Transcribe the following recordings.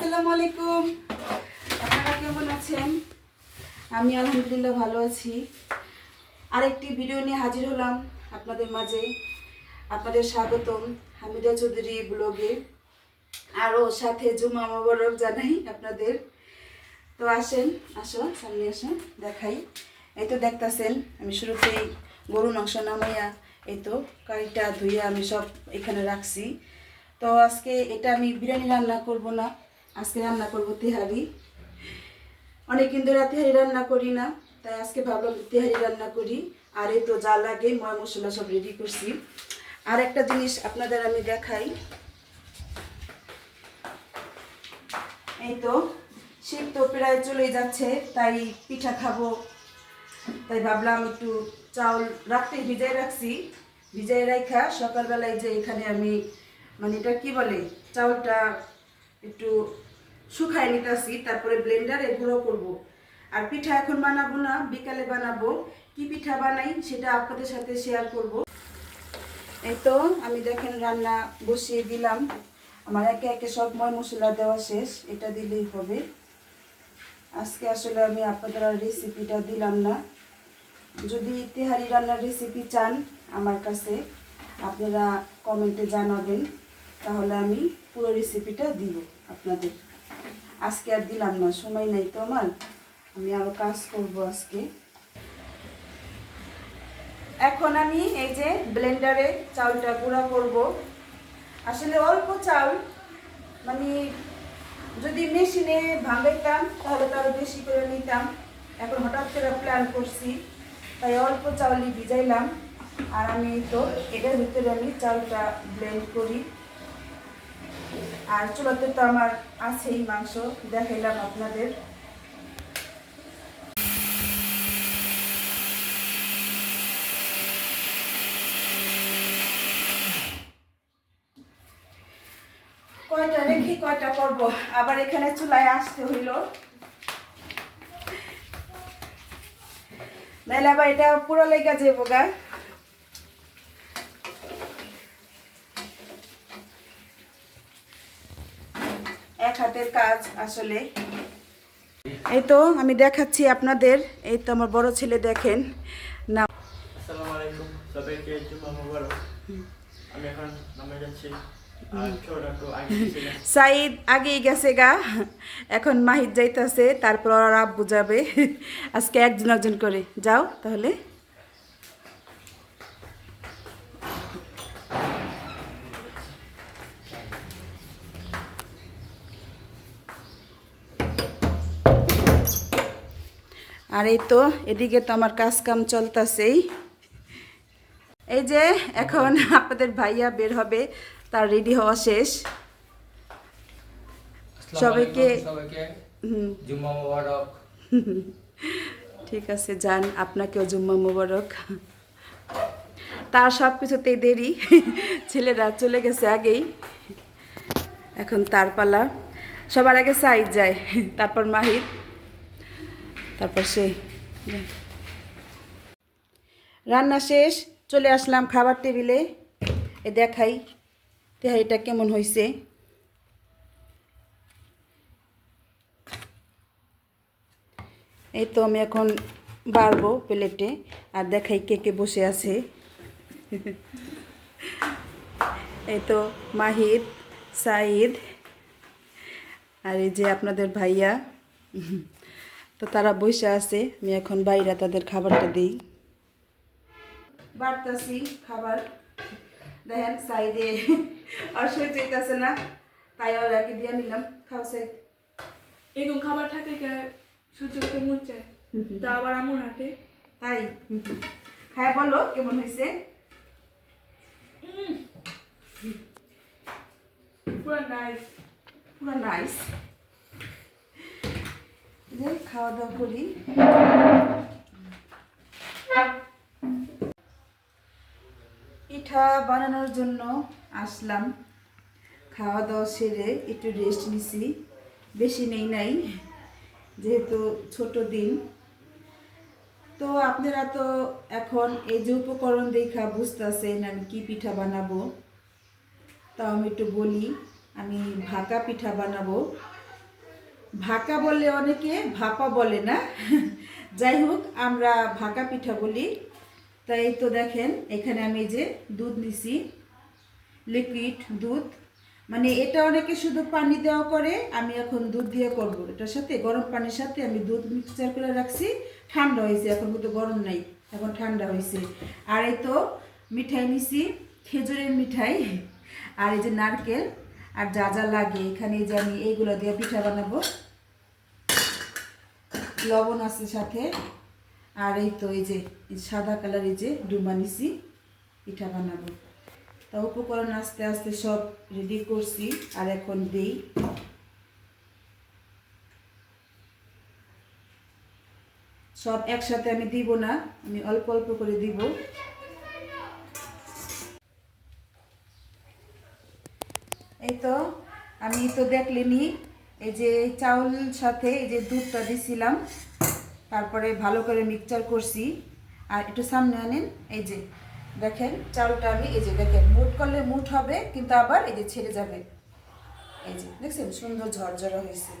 আসসালামু আলাইকুম। আপনারা কেমন আছেন? আমি আলহামদুলিল্লাহ ভালো আছি। আরেকটি ভিডিও নিয়ে হাজির হলাম আপনাদের মাঝে। আপনাদের স্বাগতম হামিদা চৌধুরী ব্লগে। আরও সাথে জুমা মোবারক জানাই আপনাদের। তো আসেন, আসো, সামনে আসো, দেখাই। এই তো দেখতাছেন, আমি শুরুতেই গরু, মাংস নামাইয়া এই তো কারিটা ধুইয়া আমি সব এখানে রাখছি। তো আজকে এটা আমি বিরিয়ানি রান্না করব না। আজকে রান্না করব তেহারি। অনেকদিন ধরে তেহারি রান্না করি না, তাই আজকে ভাবলাম তেহারি রান্না করি। আর এই তো যা লাগে, ময় মশলা সব রেডি করছি। আর একটা জিনিস আপনাদের আমি দেখাই। এই তো, শীত তো প্রায় চলেই যাচ্ছে, তাই পিঠা খাব। তাই ভাবলাম একটু চাউল রাত্রে ভিজাই রাখছি। ভিজাই রাখা সকালবেলায় যে এখানে আমি মানে এটা কি বলে, চাউলটা একটু শুকাই নিতেছি তারপরে ব্লেন্ডারে গুঁড়ো করব। আর পিঠা এখন বানাবো না, বিকালে বানাবো। কি পিঠা বানাই সেটা আপনাদের সাথে শেয়ার করব। এই তো, আমি দেখেন রান্না বসিয়ে দিলাম। আমার একে একে সব ময় মশলা দেওয়া শেষ, এটা দিলেই হবে। আজকে আসলে আমি আপনাদের রেসিপিটা দিলাম না। যদি তেহারি রান্নার রেসিপি চান আমার কাছে, আপনারা কমেন্টে জানাবেন। তাহলে আমি পুরো রেসিপিটা দিব আপনাদের। আজকে আর দিলাম না, সময় নাই তো আমার। আমি আরও কাজ করব আজকে। এখন আমি এই যে ব্লেন্ডারে চাউলটা গুঁড়া করব। আসলে অল্প চাউল মানে যদি মেশিনে ভাঙাইতাম, তাহলে তো আরও বেশি করে নিতাম। এখন হঠাৎ করে প্ল্যান করছি, তাই অল্প চাউলই ভিজাইলাম। আর আমি তো এটার ভিতরে আমি চাউলটা ব্লেন্ড করি। আর চুলাতে তো আমার আছেই মাংস, দেখাইলাম আপনাদের। কয়টা রেখে কয়টা করব আবার এখানে চুলায় আসতে হইল। নাহলে আবার এটা পুরো লেগে যাব গা। হাতের কাজ আসলে। এই তো আমি দেখাচ্ছি আপনাদের। এই তো আমার বড় ছেলে দেখেন। না আসসালামু আলাইকুম সবাইকে জুম্মা মোবারক। আমি এখন নামে যাচ্ছি সাইদ আগেই গেছে গা। এখন মাহিদ যাইতেছে তারপর আর আব্বু যাবে। আজকে একজন একজন করে। যাও তাহলে। আর এই তো এদিকে তো আমার কাজ কাম চলতেছেই। এই যে এখন আপনাদের ভাইয়া বের হবে তার রেডি হওয়া শেষ। সবাইকে সবাইকে। জুম্মা মোবারক। ঠিক আছে যান আপনাকেও জুম্মা মোবারক। তার সব কিছুতেই দেরি ছেলেরা চলে গেছে আগেই। এখন তার পালা। সবার আগে সাইড যায় তারপর মাহির। তারপর সে যায়। রান্না শেষ, চলে আসলাম খাবার টেবিলে। এ দেখাই তেহারিটা কেমন হয়েছে এই তো আমি এখন বাড়বো প্লেটে, আর দেখাই কে কে বসে আছে। এই তো মাহিদ সাইদ আর এই যে আপনাদের ভাইয়া। তো তারা বসে আছে আমি এখন বাইরে তাদের খাবারটা দিই। বাড়তাছি খাবার। দেখেন সাইডে আর সহ্য হইতাছে না তাই আর একে দিয়ে নিলাম খাও সাইড এরকম খাবার থাকে কে সহ্য করতে মন চায়? তা আবার আমন হাতে তাই? হ্যাঁ বলো কেমন হয়েছে? পুরো নাইস পুরো নাইস যে খাওয়া দাওয়া করি। পিঠা বানানোর জন্য আসলাম। খাওয়া দাওয়া সেরে একটু রেস্ট নিছি। বেশি নেই নাই, যেহেতু ছোট দিন। তো আপনারা তো এখন এই যে উপকরণ দেখা বুঝতেছেন আমি কি পিঠা বানাবো, তাও আমি একটু বলি, আমি ভাকা পিঠা বানাবো। ভাকা বলে অনেকে, ভাপা বলে না। যাই হোক, আমরা ভাকা পিঠা বলি। তাই তো দেখেন, এখানে আমি যে দুধ নিছি লিকুইড দুধ। মানে এটা অনেকে শুধু পানি দেওয়া করে, আমি এখন দুধ দিয়ে করব। এটার সাথে, গরম পানির সাথে আমি দুধ মিক্সচার করে রাখছি। ঠান্ডা হয়েছে, এখন কিন্তু গরম নাই, এখন ঠান্ডা হয়েছে। আর এই তো মিঠাই নিছি, খেজুরের মিঠাই আর এই যে নারকেল। আর যা যা লাগে, এখানে যে আমি এইগুলো দিয়ে পিঠা বানাবো। লবণ আছে সাথে। আর এই তো এই যে সাদা কালার এই যে ডুমা নিছি পিঠা বানাবো। তা উপকরণ আস্তে আস্তে সব রেডি করছি, আর এখন দিই। সব একসাথে আমি দিব না, আমি অল্প অল্প করে দিব। এই তো, আমি তো দেখলেনি এই যে চাউল সাথে এই যে দুধটা দিছিলাম, তারপরে ভালো করে মিক্সচার করছি। আর একটু সামনে আনেন, এই যে দেখেন চাউলটা আমি, এই যে দেখেন, মুট করলে মুট হবে, কিন্তু আবার এই যে ছেড়ে যাবে। এই যে দেখছেন, সুন্দর ঝরঝরা হয়েছে।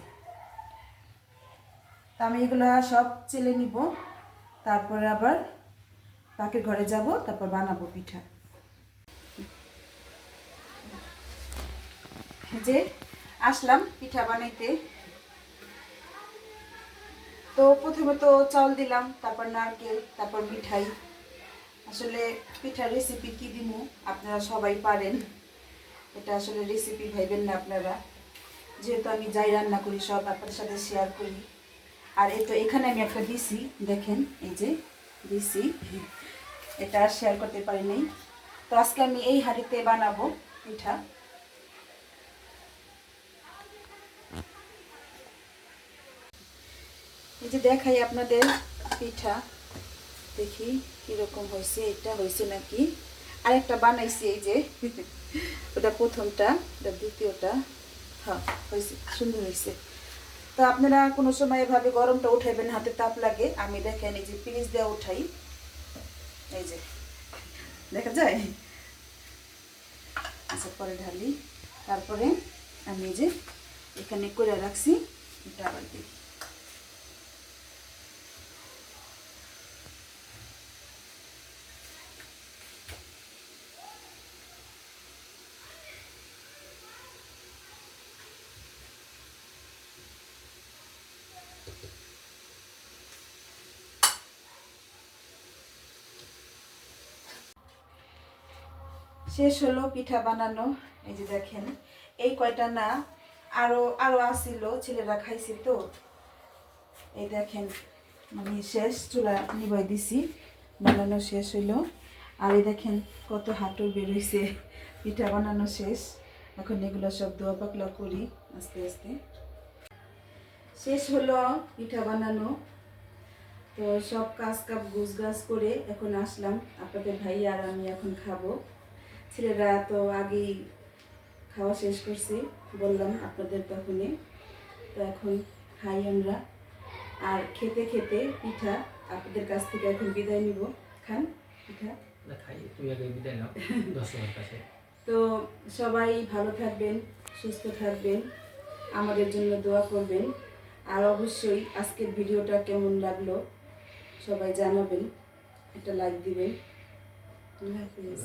তা আমি এগুলো সব চেলে নিব, তারপরে আবার পাখির ঘরে যাব, তারপর বানাবো পিঠা। যে আসলাম, পিঠা বানাইতে। তো প্রথমে তো চাউল দিলাম, তারপর নারকেল, তারপর মিঠাই। আসলে পিঠার রেসিপি কি দিমু, আপনারা সবাই পারেন। এটা আসলে রেসিপি ভাইবেন না আপনারা। যেহেতু আমি যাই রান্না করি, সব আপনাদের সাথে শেয়ার করি। আর এই তো এখানে আমি একটা দিছি, দেখেন, এই যে দিছি। এটা শেয়ার করতে পারি নাই। তো আজকে আমি এই হাঁড়িতে বানাবো পিঠা। যে দেখাই আপনাদের পিঠা, দেখি কীরকম হয়েছে, এটা হয়েছে নাকি? আরেকটা বানাইছি এই যে, ওটা প্রথমটা এটা দ্বিতীয়টা হ্যাঁ হয়েছে, সুন্দর হয়েছে। তো আপনারা কোনো সময় এভাবে গরমটা উঠাইবেন, হাতে তাপ লাগে, আমি দেখেন এই যে পিরিচ দেওয়া উঠাই। এই যে, দেখা যায়? আচ্ছা পরে ঢালি। তারপরে আমি যে এখানে করে রাখছি, এটা আবার দিই শেষ হলো পিঠা বানানো। এই যে দেখেন, এই কয়টা না আরও আরও আসিল, ছেলেরা খাইছে তো। এই দেখেন মানে শেষ, চুলা নিবাই দিছি, বানানো শেষ হইল। আর এই দেখেন, কত হাঁটু বেরোইছে পিঠা বানানো শেষ। এখন এগুলো সব দোয়া পাকলা করি, আস্তে আস্তে। শেষ হলো পিঠা বানানো। তো সব কাজ কাপ গুছ গাছ করে এখন আসলাম। আপনাদের ভাই আর আমি এখন খাব। ছেলেরা তো আগেই খাওয়া শেষ করছি বললাম আপনাদের তখনই তো এখন খাই আমরা। আর খেতে খেতে পিঠা আপনাদের কাছ থেকে এখন বিদায় নিব। খান পিঠা। তো সবাই ভালো থাকবেন সুস্থ থাকবেন আমাদের জন্য দোয়া করবেন। আর অবশ্যই আজকের ভিডিওটা কেমন লাগল সবাই জানাবেন একটা লাইক দিবেন। আল্লাহ হাফিজ।